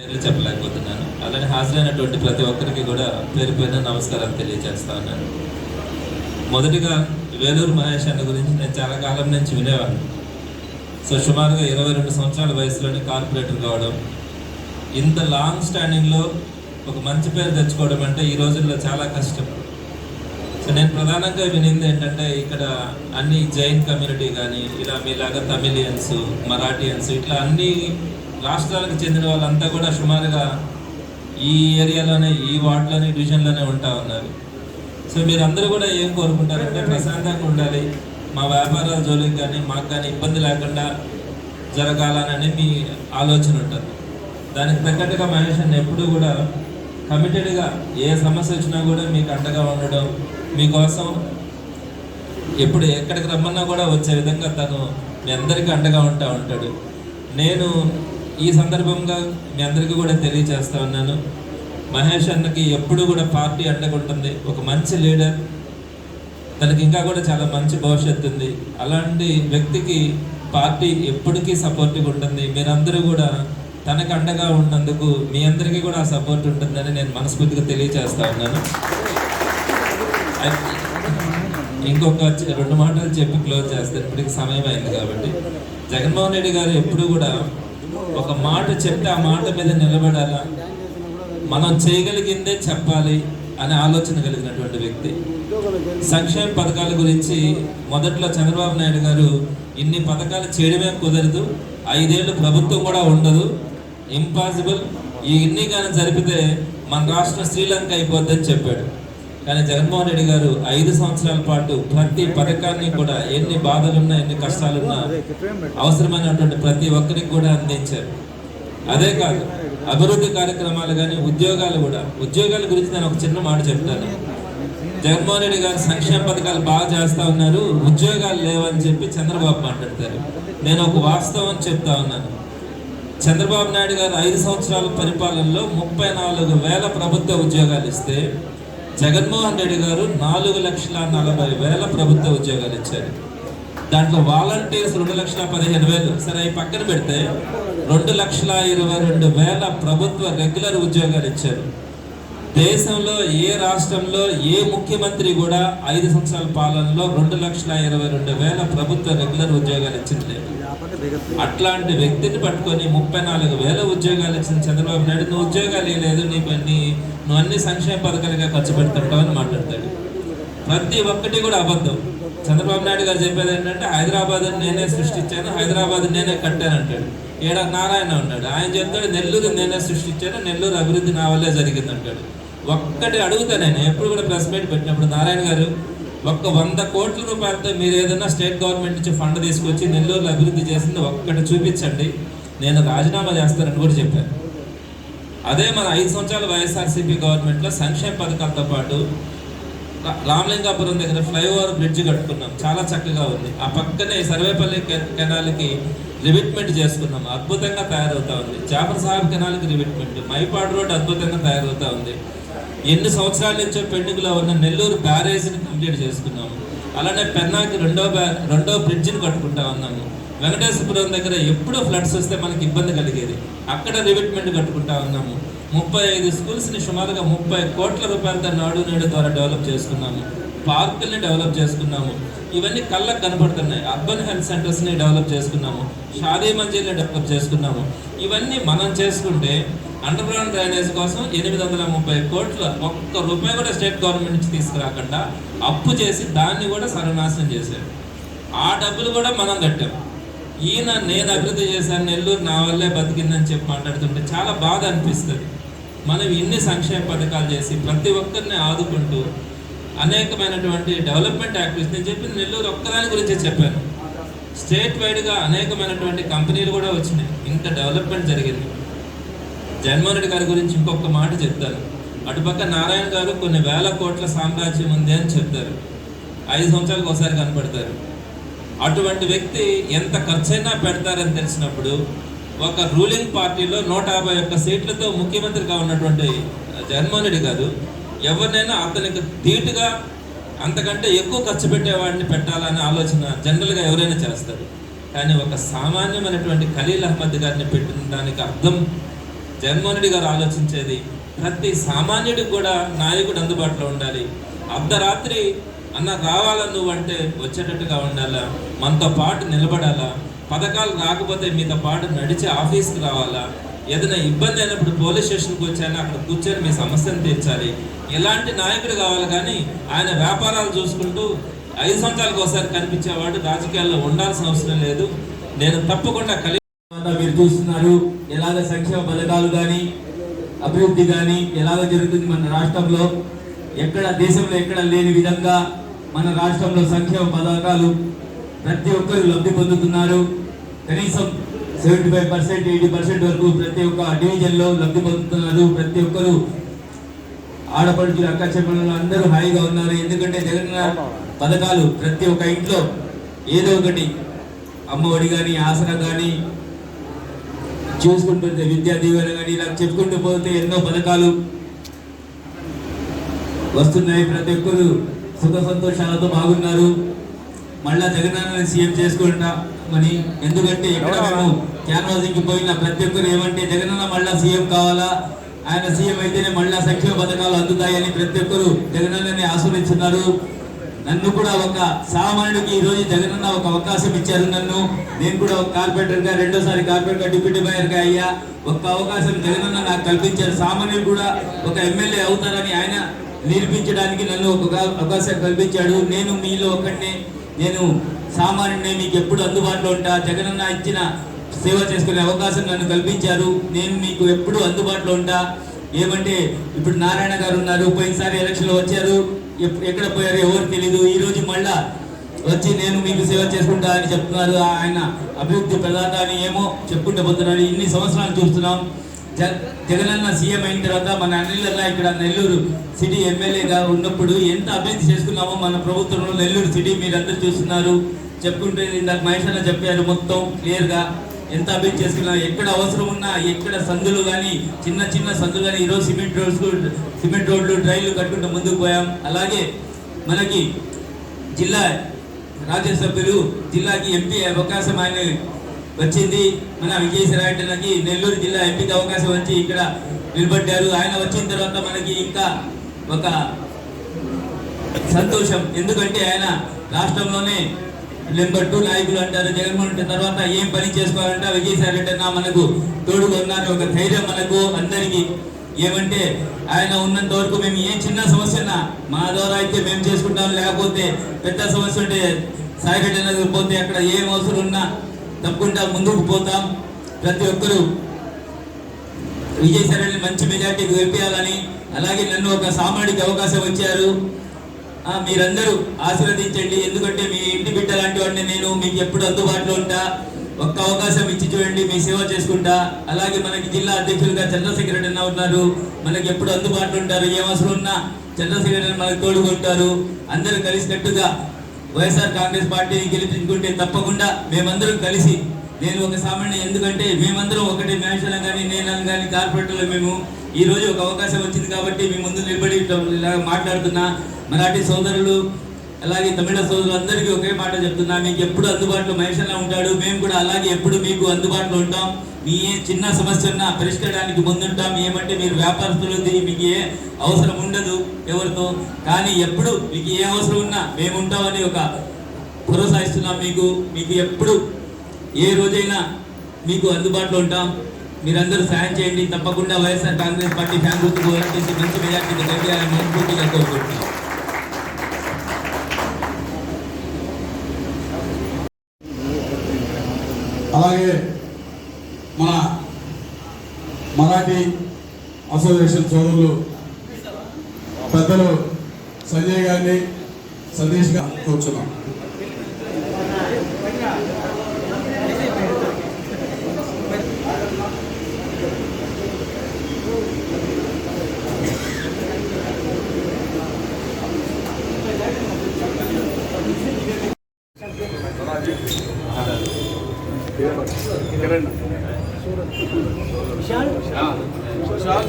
పేర్లు చెప్పలేకపోతున్నాను. అలానే హాజరైనటువంటి ప్రతి ఒక్కరికి కూడా పేరు పేరున నమస్కారం తెలియజేస్తా ఉన్నాను. మొదటిగా వేలూరు మహేష్ అన్న గురించి నేను చాలా కాలం నుంచి వినేవాడిని. సో సుమారుగా ఇరవై రెండు సంవత్సరాల వయసులోనే కార్పొరేటర్ కావడం ఇంత లాంగ్ స్టాండింగ్లో ఒక మంచి పేరు తెచ్చుకోవడం అంటే ఈ రోజుల్లో చాలా కష్టం. సో నేను ప్రధానంగా వినింది ఏంటంటే ఇక్కడ అన్ని జైన్ కమ్యూనిటీ కానీ ఇలా మీలాగా తమిలియన్స్ మరాఠియన్స్ ఇట్లా అన్ని రాష్ట్రాలకు చెందిన వాళ్ళంతా కూడా సుమారుగా ఈ ఏరియాలోనే ఈ వార్డులోనే డివిజన్లోనే ఉంటా ఉన్నారు. సో మీరందరూ కూడా ఏం కోరుకుంటారంటే ప్రశాంతంగా ఉండాలి. మా వ్యాపారాల జోలికి కానీ మాకు కానీ ఇబ్బంది లేకుండా జరగాలనని మీ ఆలోచన ఉంటుంది. దానికి తగ్గట్టుగా మహేష్ అన్న ఎప్పుడూ కూడా కమిటెడ్గా ఏ సమస్య వచ్చినా కూడా మీకు అండగా ఉండడం మీకోసం ఎప్పుడు ఎక్కడికి రమ్మన్నా కూడా వచ్చే విధంగా తను మీ అందరికీ అండగా ఉంటా ఉంటాడు. నేను ఈ సందర్భంగా మీ అందరికీ కూడా తెలియజేస్తా ఉన్నాను. మహేష్ అన్నకి ఎప్పుడు కూడా పార్టీ అండగుంటుంది ఒక మంచి లీడర్. తనకి ఇంకా కూడా చాలా మంచి భవిష్యత్తు ఉంది. అలాంటి వ్యక్తికి పార్టీ ఎప్పటికీ సపోర్ట్గా ఉంటుంది. మీరందరూ కూడా తనకు అండగా ఉన్నందుకు మీ అందరికీ కూడా ఆ సపోర్ట్ ఉంటుందని నేను మనస్ఫూర్తిగా తెలియజేస్తా ఉన్నాను. ఇంకొక రెండు మాటలు చెప్పి క్లోజ్ చేస్తాను ఇప్పటికి సమయం అయింది కాబట్టి. జగన్మోహన్ రెడ్డి గారు ఎప్పుడు కూడా ఒక మాట చెప్తే ఆ మాట మీద నిలబడాలా? మనం చేయగలిగిందే చెప్పాలి అనే ఆలోచన కలిగినటువంటి వ్యక్తి. సంక్షేమ పథకాల గురించి మొదట్లో చంద్రబాబు నాయుడు గారు ఇన్ని పథకాలు చేయడమే కుదరదు. ఐదేళ్ళు ప్రభుత్వం కూడా ఉండదు. ఇంపాసిబుల్ ఈ కానీ జరిపితే మన రాష్ట్రం శ్రీలంక అయిపోద్దని చెప్పాడు. కానీ జగన్మోహన్ రెడ్డి గారు ఐదు సంవత్సరాల పాటు ప్రతి పథకాన్ని కూడా ఎన్ని బాధలున్నా ఎన్ని కష్టాలున్నా అవసరమైనటువంటి ప్రతి ఒక్కరికి కూడా అందించారు. అదే కాదు అభివృద్ధి కార్యక్రమాలు కానీ ఉద్యోగాలు కూడా. ఉద్యోగాల గురించి నేను ఒక చిన్న మాట చెప్తాను. జగన్మోహన్ రెడ్డి గారు సంక్షేమ పథకాలు బాగా చేస్తా ఉన్నారు ఉద్యోగాలు లేవని చెప్పి చంద్రబాబు మాట్లాడతారు. నేను ఒక వాస్తవం చెప్తా ఉన్నాను. చంద్రబాబు నాయుడు గారు ఐదు సంవత్సరాల పరిపాలనలో ముప్పై నాలుగు వేల ప్రభుత్వ ఉద్యోగాలు ఇస్తే జగన్మోహన్ రెడ్డి గారు నాలుగు లక్షల నలభై వేల ప్రభుత్వ ఉద్యోగాలు ఇచ్చారు. దాంట్లో వాలంటీర్స్ రెండు లక్షల పదిహేను వేలు. సరే అవి పక్కన పెడితే రెండు లక్షల ఇరవై రెండు వేల ప్రభుత్వ రెగ్యులర్ ఉద్యోగాలు ఇచ్చారు. దేశంలో ఏ రాష్ట్రంలో ఏ ముఖ్యమంత్రి కూడా ఐదు సంవత్సరాల పాలనలో రెండు లక్షల ఇరవై రెండు వేల ప్రభుత్వ రెగ్యులర్ ఉద్యోగాలు ఇచ్చింది. లేదు అట్లాంటి వ్యక్తిని పట్టుకొని ముప్పై నాలుగు వేల ఉద్యోగాలు ఇచ్చిన చంద్రబాబు నాయుడు. నువ్వు ఉద్యోగాలు లేదు నీకు నీ నువ్వు అన్ని సంక్షేమ పథకాలుగా ఖర్చు పెడుతుంటావు అని మాట్లాడతాడు. ప్రతి ఒక్కటి కూడా అబద్ధం. చంద్రబాబు నాయుడు గారు చెప్పేది ఏంటంటే హైదరాబాద్ నేనే సృష్టించాను హైదరాబాద్ నేనే కట్టాను అంటాడు. ఏడా నారాయణ ఉన్నాడు. ఆయన చెప్తాడు నెల్లూరు నేనే సృష్టించాను నెల్లూరు అభివృద్ధి నా వల్లే జరిగింది అంటాడు. ఒక్కటి అడుగుతా నేను ఎప్పుడు కూడా ప్రెస్ మీట్ పెట్టినప్పుడు నారాయణ గారు ఒక్క వంద కోట్ల రూపాయలతో మీరు ఏదైనా స్టేట్ గవర్నమెంట్ నుంచి ఫండ్ తీసుకొచ్చి నెల్లూరులో అభివృద్ధి చేసింది ఒక్కటి చూపించండి. నేను రాజీనామా చేస్తానని కూడా చెప్పాను. అదే మన ఐదు సంవత్సరాల వైఎస్ఆర్సీపీ గవర్నమెంట్లో సంక్షేమ పథకాలతో పాటు రామలింగాపురం దగ్గర ఫ్లైఓవర్ బ్రిడ్జ్ కట్టుకున్నాం. చాలా చక్కగా ఉంది. ఆ పక్కనే సర్వేపల్లి కెనాల్కి రివిట్మెంట్ చేసుకున్నాం. అద్భుతంగా తయారవుతా ఉంది. జాఫర్ సాహెబ్ కెనాల్కి రివిట్మెంట్. మైపాడు రోడ్ అద్భుతంగా తయారవుతా ఉంది. ఎన్ని సంవత్సరాల నుంచో పెండింగ్లో ఉన్న నెల్లూరు బ్యారేజ్ని కంప్లీట్ చేసుకున్నాము అలానే పెన్నాకి రెండో బ్యా రెండో బ్రిడ్జిని కట్టుకుంటా ఉన్నాము. వెంకటేశ్వరపురం దగ్గర ఎప్పుడో ఫ్లడ్స్ వస్తే మనకి ఇబ్బంది కలిగేది. అక్కడ రివిట్మెంట్ కట్టుకుంటా ఉన్నాము. ముప్పై ఐదు స్కూల్స్ని సుమారుగా ముప్పై కోట్ల రూపాయలతో నాడు నేడు ద్వారా డెవలప్ చేసుకున్నాము. పార్కుల్ని డెవలప్ చేసుకున్నాము. ఇవన్నీ కళ్ళకు కనపడుతున్నాయి. అర్బన్ హెల్త్ సెంటర్స్ని డెవలప్ చేసుకున్నాము. షాదీ మంజిల్ని డెవలప్ చేసుకున్నాము. ఇవన్నీ మనం చేసుకుంటే అండర్ గ్రౌండ్ డ్రైనేజ్ కోసం ఎనిమిది వందల ముప్పై కోట్ల ఒక్క రూపాయి కూడా స్టేట్ గవర్నమెంట్ నుంచి తీసుకురాకుండా అప్పు చేసి దాన్ని కూడా సర్వనాశనం చేశారు. ఆ డబ్బులు కూడా మనం కట్టాం. ఈయన నేను అభివృద్ధి చేశాను నెల్లూరు నా వల్లే బతికిందని చెప్పి మాట్లాడుతుంటే చాలా బాధ అనిపిస్తుంది. మనం ఇన్ని సంక్షేమ పథకాలు చేసి ప్రతి ఒక్కరిని ఆదుకుంటూ అనేకమైనటువంటి డెవలప్మెంట్ యాక్టివిటీస్ నేను చెప్పింది నెల్లూరు ఒక్కదాని గురించే చెప్పాను. స్టేట్ వైడ్గా అనేకమైనటువంటి కంపెనీలు కూడా వచ్చినాయి. ఇంత డెవలప్మెంట్ జరిగింది. జగన్మోహన్ రెడ్డి గారి గురించి ఇంకొక మాట చెప్తాను. అటుపక్క నారాయణ గారు కొన్ని వేల కోట్ల సామ్రాజ్యం ఉంది అని చెప్తారు. ఐదు సంవత్సరాలకు ఒకసారి కనపడతారు. అటువంటి వ్యక్తి ఎంత ఖర్చైనా పెడతారని తెలిసినప్పుడు ఒక రూలింగ్ పార్టీలో నూట యాభై ఒక్క సీట్లతో ముఖ్యమంత్రిగా ఉన్నటువంటి జగన్మోహన్ కాదు ఎవరినైనా అతనికి ధీటుగా అంతకంటే ఎక్కువ ఖర్చు పెట్టేవాడిని పెట్టాలనే ఆలోచన జనరల్గా ఎవరైనా చేస్తారు. కానీ ఒక సామాన్యమైనటువంటి ఖలీల్ అహ్మద్ గారిని పెట్టిన దానికి అర్థం జగన్మోహన్ గారు ఆలోచించేది ప్రతి సామాన్యుడికి కూడా నాయకుడు అందుబాటులో ఉండాలి. అర్ధరాత్రి అన్న రావాలా నువ్వు అంటే వచ్చేటట్టుగా ఉండాలా? మనతో పాటు నిలబడాలా? పథకాలు రాకపోతే మీతో పాటు నడిచి ఆఫీస్కి రావాలా? ఏదైనా ఇబ్బంది అయినప్పుడు పోలీస్ స్టేషన్కి వచ్చాను? అక్కడ కూర్చొని మీ సమస్యను తీర్చాలి. ఇలాంటి నాయకుడు కావాలి కానీ ఆయన వ్యాపారాలు చూసుకుంటూ ఐదు సంవత్సరాలకు ఒకసారి కనిపించేవాడు రాజకీయాల్లో ఉండాల్సిన అవసరం లేదు. నేను తప్పకుండా కలిగి మీరు చూస్తున్నారు. ఎలాగ సంక్షేమ పథకాలు కానీ అభివృద్ధి కానీ ఎలాగ జరుగుతుంది మన రాష్ట్రంలో? ఎక్కడ దేశంలో ఎక్కడ లేని విధంగా మన రాష్ట్రంలో సంక్షేమ పథకాలు ప్రతి ఒక్కరు లబ్ధి పొందుతున్నారు. కనీసం seventy five percent eighty percent వరకు ప్రతి ఒక్క డివిజన్లో లబ్ధి పొందుతున్నారు. ప్రతి ఒక్కరు ఆడపడుచులు అక్క చెల్లెళ్ళు అందరూ హాయిగా ఉన్నారు. ఎందుకంటే జగన్ పథకాలు ప్రతి ఒక్క ఇంట్లో ఏదో ఒకటి అమ్మఒడి కానీ ఆసన కానీ చూసుకుంటుంటే విద్యా దీవెన కానీ ఇలా చెప్పుకుంటూ పోతే ఎన్నో పథకాలు వస్తున్నాయి. ప్రతి ఒక్కరు సుఖ సంతోషాలతో బాగున్నారు. మళ్ళా జగనన్న సీఎం చేసుకుంటామని ఎందుకంటే ఎక్కడ మేము క్యాన్వాసింగ్కి పోయిన ప్రతి ఒక్కరు ఏమంటే జగనన్న మళ్ళా సీఎం కావాలా? ఆయన సీఎం అయితేనే మళ్ళా సంక్షేమ పథకాలు అందుతాయని ప్రతి ఒక్కరు జగనన్నని ఆస్వాదిస్తున్నారు నన్ను కూడా ఒక సామాన్యుడికి ఈ రోజు జగనన్న ఒక అవకాశం ఇచ్చారు నన్ను. నేను కూడా ఒక కార్పొరేటర్గా రెండోసారి కార్పొరేటర్గా డిప్యూటీ మేయర్గా అయ్యా. ఒక అవకాశం జగనన్న నాకు కల్పించారు. సామాన్యుడు కూడా ఒక ఎమ్మెల్యే అవుతారని ఆయన నిరూపించడానికి నన్ను ఒక అవకాశం కల్పించాడు. నేను మీలో ఒకడిని నేను సామాన్యుడిని మీకు ఎప్పుడు అందుబాటులో ఉంటా? జగనన్న ఇచ్చిన సేవ చేసుకునే అవకాశం నన్ను కల్పించారు. నేను మీకు ఎప్పుడు అందుబాటులో ఉంటా? ఏమంటే ఇప్పుడు నారాయణ గారు ఉన్నారు పోయినసారి ఎలక్షన్లో వచ్చారు. ఎక్కడ పోయారు ఎవరు తెలీదు. ఈరోజు మళ్ళా వచ్చి నేను మీకు సేవ చేసుకుంటా అని చెప్తున్నారు. ఆయన అభివృద్ధి ప్రదాత ఏమో చెప్పుకుంటూ పోతున్నాడు. ఇన్ని సంవత్సరాలు చూస్తున్నాం. జగనన్న సీఎం అయిన తర్వాత మన అనిల్ ఇక్కడ నెల్లూరు సిటీ ఎమ్మెల్యేగా ఉన్నప్పుడు ఎంత అభివృద్ధి చేసుకున్నామో మన ప్రభుత్వంలో నెల్లూరు సిటీ మీరందరూ చూస్తున్నారు. చెప్పుకుంటే ఇందాక మహేష్ అన్న చెప్పారు మొత్తం క్లియర్గా ఎంత అభివృద్ధి చేసుకున్నాం ఎక్కడ అవసరం ఉన్నా ఎక్కడ సందులు కానీ చిన్న చిన్న సందులు కానీ ఈరోజు సిమెంట్ రోడ్స్ సిమెంట్ రోడ్లు డ్రైన్లు కట్టుకుంటూ ముందుకు పోయాం. అలాగే మనకి జిల్లా రాజ్యసభ్యులు జిల్లాకి ఎంపీ అవకాశం ఆయన వచ్చింది. మన విజయసాయికి నెల్లూరు జిల్లా ఎంపీకి అవకాశం వచ్చి ఇక్కడ నిలబడ్డారు. ఆయన వచ్చిన తర్వాత మనకి ఇంకా ఒక సంతోషం. ఎందుకంటే ఆయన రాష్ట్రంలోనే నెంబర్ టూ నాయకులు అంటారు. జగన్మోహన్ రెడ్డి తర్వాత ఏం పని చేసుకోవాలంటే విజయసాయి రెడ్డి అన్న మనకు తోడుగా ఉన్నారు. ఒక ధైర్యం మనకు అందరికీ. ఏమంటే ఆయన ఉన్నంత వరకు మేము ఏ చిన్న సమస్యనా మా ద్వారా అయితే మేము చేసుకుంటాం. లేకపోతే పెద్ద సమస్య ఉంటే సాయి రెడ్డి పోతే అక్కడ ఏం అవసరం ఉన్నా తప్పకుండా ముందుకు పోతాం. ప్రతి ఒక్కరూ విజయసాయి మంచి మెజార్టీకి గెలిపించాలని అలాగే నన్ను ఒక సామాన్యుడికి అవకాశం వచ్చారు మీరందరూ ఆశీర్వదించండి. ఎందుకంటే మీ ఇంటి బిడ్డ లాంటి వాడిని నేను మీకు ఎప్పుడు అందుబాటులో ఉంటా. ఒక్క అవకాశం ఇచ్చి చూడండి మీ సేవ చేసుకుంటా. అలాగే మనకి జిల్లా అధ్యక్షులుగా చంద్రశేఖర్ రెడ్డి అన్న ఉన్నారు. మనకి ఎప్పుడు అందుబాటులో ఉంటారు. ఏ అవసరం ఉన్నా చంద్రశేఖర్ రెడ్డి మనకు తోడుకుంటారు అందరూ కలిసికట్టుగా వైఎస్ఆర్ కాంగ్రెస్ పార్టీని గెలిపించుకుంటే తప్పకుండా మేమందరం కలిసి నేను ఒక సామాన్య ఎందుకంటే మేమందరం ఒకటి మనుషులం కానీ నేను కానీ కార్పొరేటర్లు మేము. ఈ రోజు ఒక అవకాశం వచ్చింది కాబట్టి మీ ముందు నిలబడి మాట్లాడుతున్నా. మరాఠీ సోదరులు అలాగే తమిళ సోదరులు అందరికీ ఒకే మాట చెప్తున్నా. మీకు ఎప్పుడు అందుబాటులో మహేషన్న ఉంటాడు మేము కూడా అలాగే ఎప్పుడు మీకు అందుబాటులో ఉంటాం. మీ ఏ చిన్న సమస్య పరిష్కరడానికి ముందుంటాం. ఏమంటే మీరు వ్యాపారస్తులు మీకు ఏ అవసరం ఉండదు ఎవరితో. కానీ ఎప్పుడు మీకు ఏ అవసరం ఉన్నా మేము ఉంటామని ఒక భరోసా ఇస్తున్నాం మీకు. మీకు ఎప్పుడు ఏ రోజైనా మీకు అందుబాటులో ఉంటాం. మీరందరూ సాయం చేయండి. తప్పకుండా వైఎస్ఆర్ కాంగ్రెస్ పార్టీ ఫ్యాన్ గుర్తుకు ఓటేసి మంచి మెజార్టీని గెలియాలని మనస్ఫూర్తిగా కోరుకుంటున్నాం. అలాగే మరాఠీ అసోసియేషన్ సోదరులు పెద్దలు సంజయ్ గారిని సతీష్ గారు కూర్చున్నాం. కిరణ్ విశాల్? విశాల్? విశాల్?